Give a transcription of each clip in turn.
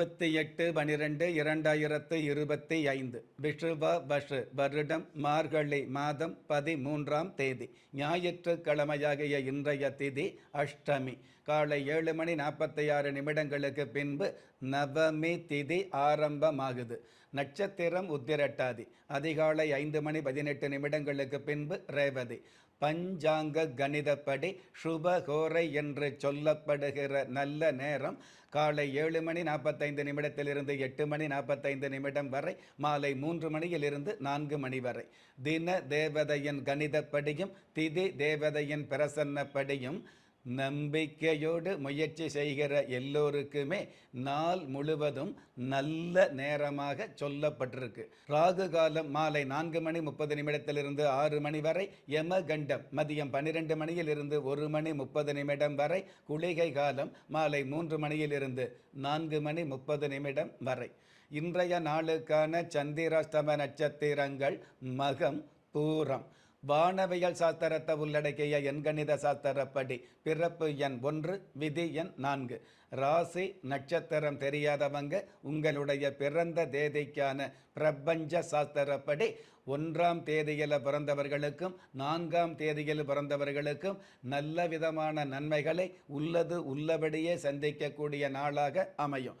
இருபத்தி எட்டு பனிரெண்டு இரண்டாயிரத்து இருபத்தி ஐந்து. விஷுவ வஷு வருடம் மார்கழி மாதம் பதிமூன்றாம் தேதி. ஞாயிற்றுக்கிழமையாகிய இன்றைய திதி அஷ்டமி. காலை ஏழு மணி நாற்பத்தி ஆறு நிமிடங்களுக்கு பின்பு நவமி திதி ஆரம்பமாகுது. நட்சத்திரம் உத்திரட்டாதி. அதிகாலை ஐந்து மணி பதினெட்டு நிமிடங்களுக்கு பின்பு ரேவதி. பஞ்சாங்க கணிதப்படி சுபகோரை என்று சொல்லப்படுகிற நல்ல நேரம் காலை ஏழு மணி நாற்பத்தைந்து நிமிடத்திலிருந்து எட்டு மணி நாற்பத்தைந்து நிமிடம் வரை மாலை மூன்று மணியிலிருந்து நான்கு மணி வரை. தின தேவதையின் கணிதப்படியும் திதி தேவதையின் பிரசன்னப்படியும் நம்பிக்கையோடு முயற்சி செய்கிற எல்லோருக்குமே நாள் முழுவதும் நல்ல நேரமாக சொல்லப்பட்டிருக்கு. ராகு காலம் மாலை நான்கு மணி முப்பது நிமிடத்திலிருந்து ஆறு மணி வரை யமகண்டம் மதியம் பன்னிரெண்டு மணியிலிருந்து ஒரு மணி முப்பது நிமிடம் வரை குளிகை காலம் மாலை மூன்று மணியிலிருந்து நான்கு மணி முப்பது நிமிடம் வரை. இன்றைய நாளுக்கான சந்திராஷ்டம நட்சத்திரங்கள் மகம் பூரம். வானவியல் சாஸ்திரத்தை உள்ளடக்கிய எண்கணித சாஸ்திரப்படி பிறப்பு எண் ஒன்று விதி எண் நான்கு. ராசி நட்சத்திரம் தெரியாதவங்க உங்களுடைய பிறந்த தேதிக்கான பிரபஞ்ச சாஸ்திரப்படி ஒன்றாம் தேதியில் பிறந்தவர்களுக்கும் நான்காம் தேதியில் பிறந்தவர்களுக்கும் நல்ல விதமான நன்மைகளை உள்ளது உள்ளபடியே சந்திக்கக்கூடிய நாளாக அமையும்.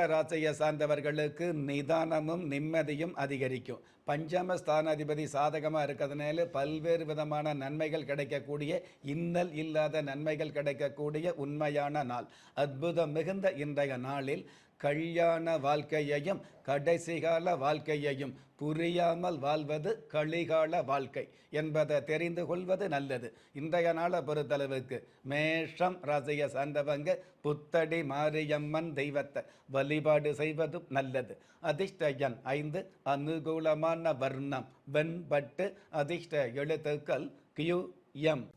மேஷ ராசியை சார்ந்தவர்களுக்கு நிதானமும் நிம்மதியும் அதிகரிக்கும். பஞ்சம ஸ்தானாதிபதி சாதகமாக இருக்கிறதுனால பல்வேறு விதமான நன்மைகள் கிடைக்கக்கூடிய இன்னல் இல்லாத நன்மைகள் கிடைக்கக்கூடிய உண்மையான நாள். அற்புதம் மிகுந்த இன்றைய நாளில் கல்யாண வாழ்க்கையையும் கடைசிகால வாழ்க்கையையும் புரியாமல் வாழ்வது கலிகால வாழ்க்கை என்பதை தெரிந்து கொள்வது நல்லது. இன்றைய நாளை பொறுத்தளவுக்கு மேஷம் ராசியை சார்ந்தவங்க புத்தடி மாரியம்மன் தெய்வத்தை வழிபாடு செய்வதும் நல்லது. அதிர்ஷ்ட எண் ஐந்து அனுகூலமான வர்ணம் வெண்பட்டு அதிர்ஷ்ட எழுத்துக்கள் கியூ எம்.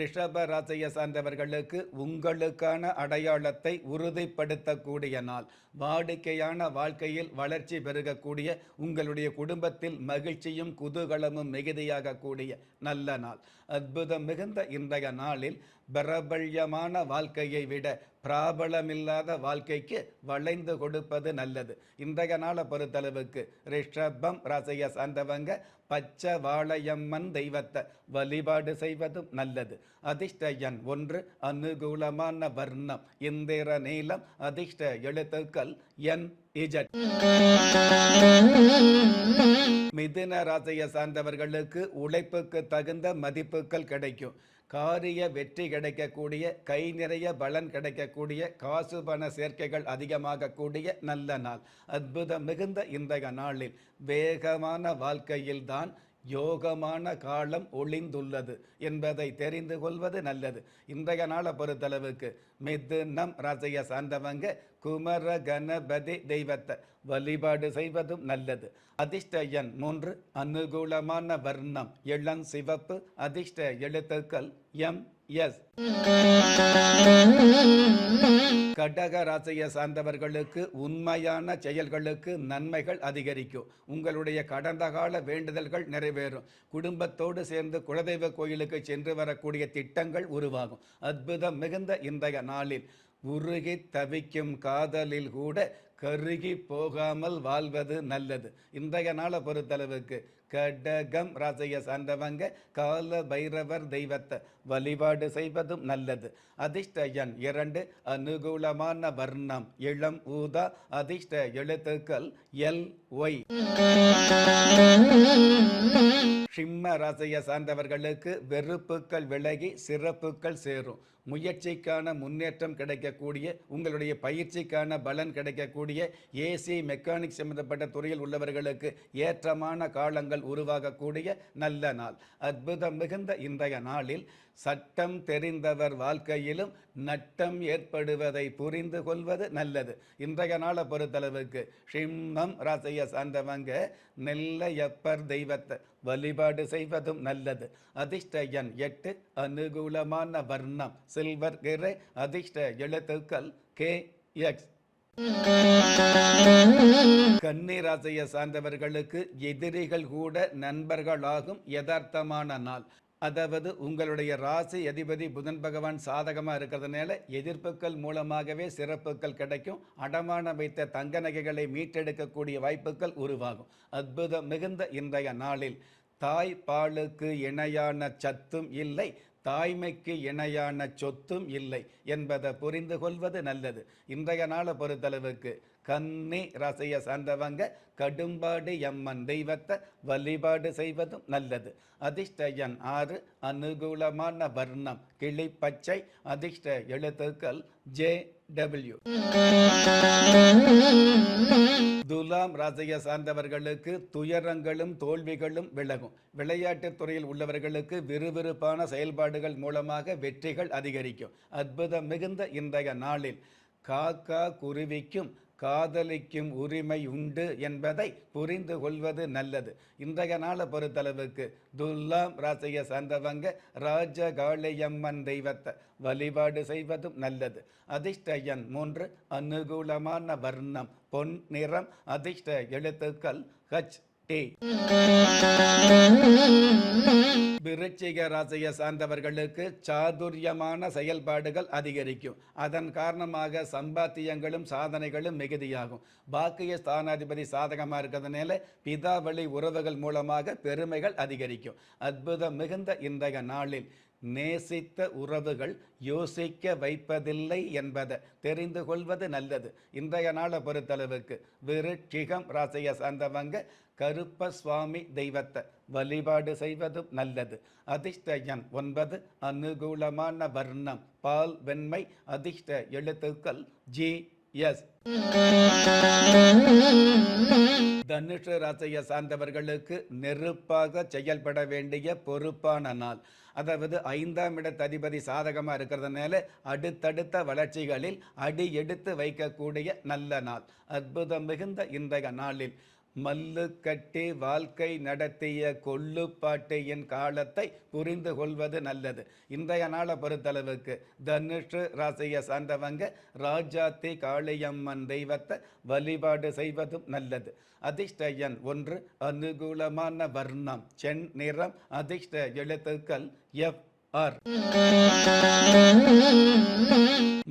ரிஷப ராசியை சார்ந்தவர்களுக்கு உங்களுக்கான அடையாளத்தை உறுதிப்படுத்தக்கூடிய நாள். வாடிக்கையான வாழ்க்கையில் வளர்ச்சி பெருகக்கூடிய உங்களுடைய குடும்பத்தில் மகிழ்ச்சியும் குதூகலமும் மிகுதியாகக்கூடிய நல்ல நாள். அற்புதம் மிகுந்த இன்றைய நாளில் பிரபல்யமான வாழ்க்கையை விட பிராபலமில்லாத வாழ்க்கைக்கு வளைந்து கொடுப்பது நல்லது. இன்றைய நாளை பொறுத்தளவுக்கு ரிஷபம் ராசியை சார்ந்தவங்க பச்சை வாழையம்மன் தெய்வத்தை வழிபாடு செய்வதும் நல்லது. அதிர்ஷ்ட எண் ஒன்று அனுகூலமான வர்ணம். இந்திர நீளம் அதிர்ஷ்ட எழுத்துக்கள் என் இஜட். மிதுன ராசியை சார்ந்தவர்களுக்கு உழைப்புக்கு தகுந்த மதிப்புகள் கிடைக்கும். காரிய வெற்றி கிடைக்கக்கூடிய கை நிறைய பலன் கிடைக்கக்கூடிய காசு பண சேர்க்கைகள் அதிகமாகக்கூடிய நல்ல நாள். அற்புதம் மிகுந்த இன்றைய நாளில் வேகமான வாழ்க்கையில்தான் யோகமான காலம் ஒளிந்துள்ளது என்பதை தெரிந்து கொள்வது நல்லது. இன்றைய நாளை பொறுத்தளவுக்கு மிதுனம் ராசியை சார்ந்தவங்க குமர கணபதி தெய்வத்தை வழிபாடு செய்வதும் நல்லது. அதிர்ஷ்ட எண் மூன்று அனுகூலமான வர்ணம் இளம் சிவப்பு அதிர்ஷ்ட எழுத்துக்கள் எம். எஸ் கடக ராசியை சார்ந்தவர்களுக்கு உண்மையான செயல்களுக்கு நன்மைகள் அதிகரிக்கும். உங்களுடைய கடந்த கால வேண்டுதல்கள் நிறைவேறும். குடும்பத்தோடு சேர்ந்து குலதெய்வ கோயிலுக்கு சென்று வரக்கூடிய திட்டங்கள் உருவாகும். அற்புதம் மிகுந்த இன்றைய நாளில். உருகி தவிக்கும் காதலில் கூட கருகி போகாமல் வாழ்வது நல்லது. இன்றைய நாளை பொறுத்தளவுக்கு கடகம் ராசியை சார்ந்தவங்க கால பைரவர் தெய்வத்தை வழிபாடு செய்வதும் நல்லது. அதிர்ஷ்ட எண் இரண்டு அனுகூலமான வர்ணம் இளம் ஊதா அதிர்ஷ்ட எழுத்துக்கள் எல் ஒய். சிம்ம ராசியை சார்ந்தவர்களுக்கு வெறுப்புக்கள் விலகி சிறப்புகள் சேரும். முயற்சிக்கான முன்னேற்றம் கிடைக்கக்கூடிய உங்களுடைய பயிற்சிக்கான பலன் கிடைக்கக்கூடிய ஏசி மெக்கானிக் சம்பந்தப்பட்ட துறையில் உள்ளவர்களுக்கு ஏற்றமான காலங்கள் உருவாகக்கூடிய நல்ல நாள். அற்புதம் மிகுந்த இன்றைய நாளில் சட்டம் தெரிந்தவர் வாழ்க்கையிலும் நட்டம் ஏற்படுவதை புரிந்து கொள்வது நல்லது. இன்றைய நாளை பொறுத்தளவுக்கு சிம்மம் ராசியை சார்ந்தவங்க நெல்லையப்பர் தெய்வத்தை வழிபாடு செய்வதும் நல்லது. அதிர்ஷ்ட எண் எட்டு அனுகூலமான வர்ணம். சில்வர் கிரை அதிர்ஷ்ட எழுத்துக்கள் கே எக்ஸ். கண்ணீர் ராசியை சார்ந்தவர்களுக்கு எதிரிகள் கூட நண்பர்களாகும் யதார்த்தமான நாள். அதாவது உங்களுடைய ராசி அதிபதி புதன் பகவான் சாதகமாக இருக்கிறதுனால எதிர்ப்புகள் மூலமாகவே சிறப்புகள் கிடைக்கும். அடமான வைத்த தங்க நகைகளை மீட்டெடுக்கக்கூடிய வாய்ப்புகள் உருவாகும். அற்புதம் மிகுந்த இன்றைய நாளில். தாய் பாலுக்கு இணையான சத்தும் இல்லை. தாய்மைக்கு இணையான சொத்தும் இல்லை என்பதை புரிந்து கொள்வது நல்லது. இன்றைய நாளை பொறுத்தளவுக்கு கன்னி ராசியை சார்ந்தவங்க கடும்பாடு எம்மன் தெய்வத்தை வழிபாடு செய்வதும் நல்லது. அதிர்ஷ்டயன் ஆறு அனுகூலமான வர்ணம் கிளி பச்சை அதிர்ஷ்ட எழுத்துக்கள் ஜே டபிள்யூ துலாம் ராசியை சார்ந்தவர்களுக்கு துயரங்களும் தோல்விகளும் விலகும். விளையாட்டுத் துறையில் உள்ளவர்களுக்கு விறுவிறுப்பான செயல்பாடுகள் மூலமாக வெற்றிகள் அதிகரிக்கும். அற்புதம் மிகுந்த இன்றைய நாளில். காக்கா குருவிக்கும் காதலிக்கும் உரிமை உண்டு என்பதை புரிந்து கொள்வது நல்லது. இன்றைய நாளை பொறுத்தளவுக்கு துல்லாம் ராசியை சார்ந்தவங்க ராஜகாளியம்மன் தெய்வத்தை வழிபாடு செய்வதும் நல்லது. அதிர்ஷ்ட எண் மூன்று அனுகூலமான வர்ணம் பொன் நிறம் அதிர்ஷ்ட எழுத்துக்கள் ஹச் டி விருச்சிக ராசியை சார்ந்தவர்களுக்கு சாதுரியமான செயல்பாடுகள் அதிகரிக்கும். அதன் காரணமாக சம்பாத்தியங்களும் சாதனைகளும் மிகுதியாகும். பாக்கிய ஸ்தானாதிபதி சாதகமாக இருக்கிறதுனால பிதாவளி உறவுகள் மூலமாக பெருமைகள் அதிகரிக்கும். அற்புதம் மிகுந்த இன்றைய நாளில் நேசித்த உறவுகள் யோசிக்க வைப்பதில்லை என்பதை தெரிந்து கொள்வது நல்லது. இன்றைய நாளை பொறுத்தளவுக்கு விருட்சிகம் ராசியை சார்ந்தவங்க கருப்ப சுவாமி தெய்வத்தை வழிபாடு செய்வதும் நல்லது. அதிர்ஷ்டயன் ஒன்பது அனுகூலமான வர்ணம் பால் வெண்மை அதிர்ஷ்ட எழுத்துக்கள் ஜி எஸ் தனுஷ ராசியை சார்ந்தவர்களுக்கு நெருப்பாக செயல்பட வேண்டிய பொறுப்பான நாள். அதாவது ஐந்தாம் இட அதிபதி சாதகமாக இருக்கிறதுனால அடுத்தடுத்த வளர்ச்சிகளில் அடி எடுத்து வைக்கக்கூடிய நல்ல நாள். அற்புதம் மிகுந்த இன்றைய நாளில். மல்லு கட்டி வாழ்க்கை நடத்திய கொள்ளுப்பாட்டையின் காலத்தை புரிந்து கொள்வது நல்லது. இன்றைய நாளை பொறுத்தளவுக்கு தனுஷு ராசியை சார்ந்தவங்க ராஜாத்தி காளியம்மன் தெய்வத்தை வழிபாடு செய்வதும் நல்லது. அதிர்ஷ்ட எண் ஒன்று அனுகூலமான வர்ணம் சென் நிறம் அதிர்ஷ்ட எழுத்துக்கள் எஃப் ஆர்.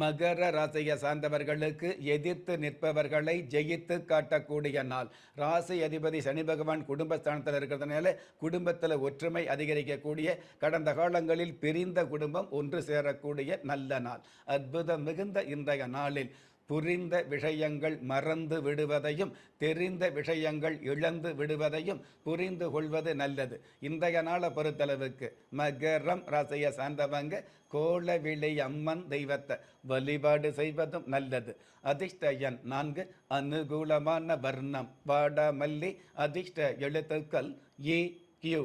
மகர ராசியை சார்ந்தவர்களுக்கு எதிர்த்து நிற்பவர்களை ஜெயித்து காட்டக்கூடிய நாள். ராசி அதிபதி சனி பகவான் குடும்பஸ்தானத்தில் இருக்கிறதுனால குடும்பத்தில் ஒற்றுமை அதிகரிக்கக்கூடிய கடந்த காலங்களில் பிரிந்த குடும்பம் ஒன்று சேரக்கூடிய நல்ல நாள். அற்புதம் மிகுந்த இன்றைய நாளில் புரிந்த விஷயங்கள் மறந்து விடுவதையும் தெரிந்த விஷயங்கள் இழந்து விடுவதையும் புரிந்து கொள்வது நல்லது. இன்றைய நாளை பொறுத்தளவுக்கு மகரம் ரசைய சார்ந்தவங்க கோலவிளை அம்மன் தெய்வத்தை வழிபாடு செய்வதும் நல்லது. அதிர்ஷ்ட எண் நான்கு அனுகூலமான வர்ணம். வாடாமல்லி அதிர்ஷ்ட எழுத்துக்கள் ஏ கியூ.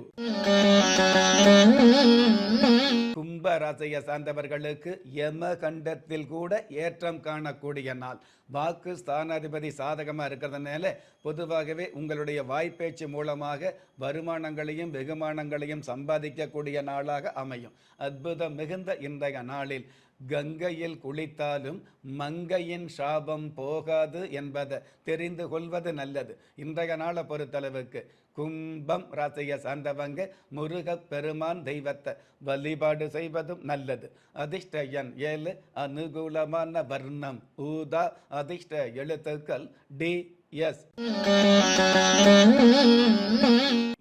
கும்ப ராசியை சார்ந்தவர்களுக்கு யமகண்டத்தில் கூட ஏற்றம் காணக்கூடிய நாள். வாக்கு ஸ்தானாதிபதி சாதகமாக இருக்கிறதுனால பொதுவாகவே உங்களுடைய வாய்ப்பேச்சு மூலமாக வருமானங்களையும் வெகுமானங்களையும் சம்பாதிக்கக்கூடிய நாளாக அமையும். அற்புதம் மிகுந்த இன்றைய நாளில் கங்கையில் குளித்தாலும் மங்கையின் சாபம் போகாது என்பதை தெரிந்து கொள்வது நல்லது. இன்றைய நாளை பொறுத்தளவுக்கு கும்பம் ராசியை சார்ந்தவங்க முருகப் பெருமான் தெய்வத்தை வழிபாடு செய்வதும் நல்லது. அதிர்ஷ்ட எண் ஏழு அனுகூலமான வர்ணம். ஊதா அதிர்ஷ்ட எழுத்துக்கள் டி எஸ்.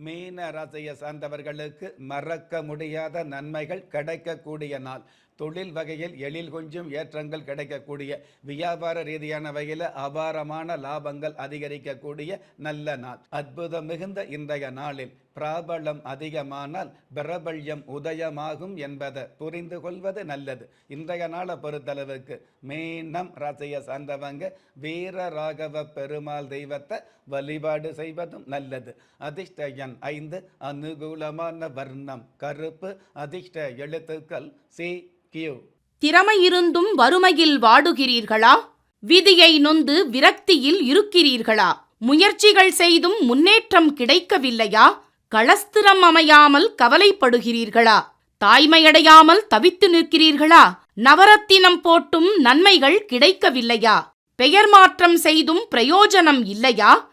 மீன ராசியை சார்ந்தவர்களுக்கு மறக்க முடியாத நன்மைகள் கிடைக்கக்கூடிய நாள். தொழில் வகையில் எழில் கொஞ்சம் ஏற்றங்கள் கிடைக்கக்கூடிய வியாபார ரீதியான வகையில் அபாரமான லாபங்கள் அதிகரிக்கக்கூடிய நல்ல நாள். அற்புதம் மிகுந்த இன்றைய நாளில் பிராபலம் அதிகமானால் பிரபல்யம் உதயமாகும் என்பதை புரிந்து கொள்வது நல்லது. இன்றைய நாளை பொறுத்தளவுக்கு மீனம் ராசியை சார்ந்தவங்க வீர ராகவ பெருமாள் தெய்வத்தை வழிபாடு செய்வதும் நல்லது. அதிர்ஷ்ட எண் ஐந்து அனுகூலமான வர்ணம் கருப்பு அதிர்ஷ்ட எழுத்துக்கள் சி கியூ. திறமையிருந்தும் வறுமையில் வாடுகிறீர்களா? விதியை நொந்து விரக்தியில் இருக்கிறீர்களா? முயற்சிகள் செய்தும் முன்னேற்றம் கிடைக்கவில்லையா? களஸ்திரம் அமையாமல் கவலைப்படுகிறீர்களா? தாய்மையடையாமல் தவித்து நிற்கிறீர்களா? நவரத்தினம் போட்டும் நன்மைகள் கிடைக்கவில்லையா? பெயர் மாற்றம் செய்தும் பிரயோஜனம் இல்லையா?